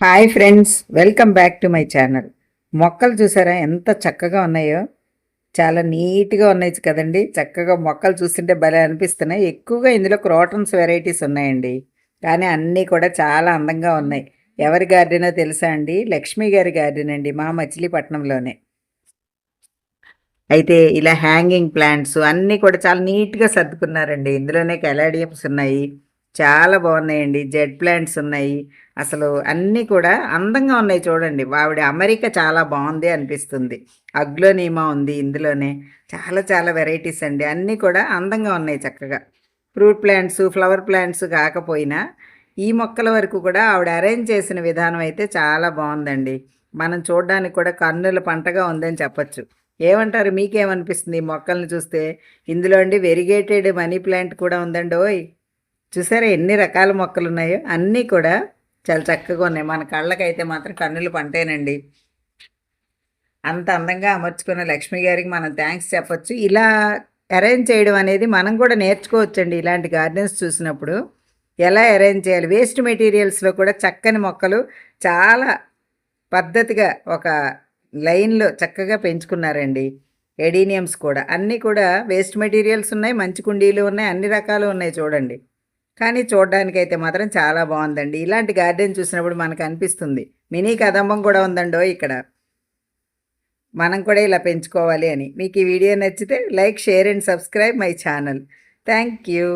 Hi friends welcome back to my channel మొక్కలు చూసారా? ఎంత చక్కగా ఉన్నాయో. చాలా నీట్గా ఉన్నాయి కదండి. చక్కగా మొక్కలు చూస్తుంటే భలే అనిపిస్తున్నాయి. ఎక్కువగా ఇందులో క్రోటన్స్ వెరైటీస్ ఉన్నాయండి. కానీ అన్నీ కూడా చాలా అందంగా ఉన్నాయి. ఎవరి గార్డెనో తెలుసా అండి? లక్ష్మి గారి గార్డెన్ అండి మా మచిలీపట్నంలోనే. అయితే ఇలా హ్యాంగింగ్ ప్లాంట్స్ అన్నీ కూడా చాలా నీట్గా సర్దుకున్నారండి. ఇందులోనే కెలాడియమ్స్ ఉన్నాయి. చాలా బాగున్నాయండి. జెడ్ ప్లాంట్స్ ఉన్నాయి. అసలు అన్నీ కూడా అందంగా ఉన్నాయి చూడండి. ఆవిడ అమెరికా చాలా బాగుంది అనిపిస్తుంది. అగ్లోనీమా ఉంది ఇందులోనే. చాలా చాలా వెరైటీస్ అండి. అన్నీ కూడా అందంగా ఉన్నాయి చక్కగా. ఫ్రూట్ ప్లాంట్స్ ఫ్లవర్ ప్లాంట్స్ కాకపోయినా ఈ మొక్కల వరకు కూడా ఆవిడ అరేంజ్ చేసిన విధానం అయితే చాలా బాగుందండి. మనం చూడడానికి కూడా కన్నుల పంటగా ఉందని చెప్పచ్చు. ఏమంటారు? మీకేమనిపిస్తుంది? ఈ మొక్కల్ని చూస్తే ఇందులో అండి వెరిగేటెడ్ మనీ ప్లాంట్ కూడా ఉందండి ఓయ్ చూసారా ఎన్ని రకాల మొక్కలు ఉన్నాయో అన్నీ కూడా చాలా చక్కగా ఉన్నాయి. మన కళ్ళకైతే మాత్రం కన్నులు పంటేనండి. అంత అందంగా అమర్చుకున్న లక్ష్మి గారికి మనం థ్యాంక్స్ చెప్పొచ్చు. ఇలా అరేంజ్ చేయడం అనేది మనం కూడా నేర్చుకోవచ్చండి ఇలాంటి గార్డెన్స్ చూసినప్పుడు. ఎలా అరేంజ్ చేయాలి? వేస్ట్ మెటీరియల్స్లో కూడా చక్కని మొక్కలు చాలా పద్ధతిగా ఒక లైన్లో చక్కగా పెంచుకున్నారండి. ఎడీనియమ్స్ కూడా. అన్నీ కూడా వేస్ట్ మెటీరియల్స్ ఉన్నాయి మంచి కుండీలు ఉన్నాయి అన్ని రకాలు ఉన్నాయి చూడండి. కానీ చూడడానికైతే మాత్రం చాలా బాగుందండి. ఇలాంటి గార్డెన్ చూసినప్పుడు మనకు అనిపిస్తుంది. మినీ కదంబం కూడా ఉందండో ఇక్కడ. మనం కూడా ఇలా పెంచుకోవాలి అని. మీకు ఈ వీడియో నచ్చితే like share and subscribe my channel. Thank you.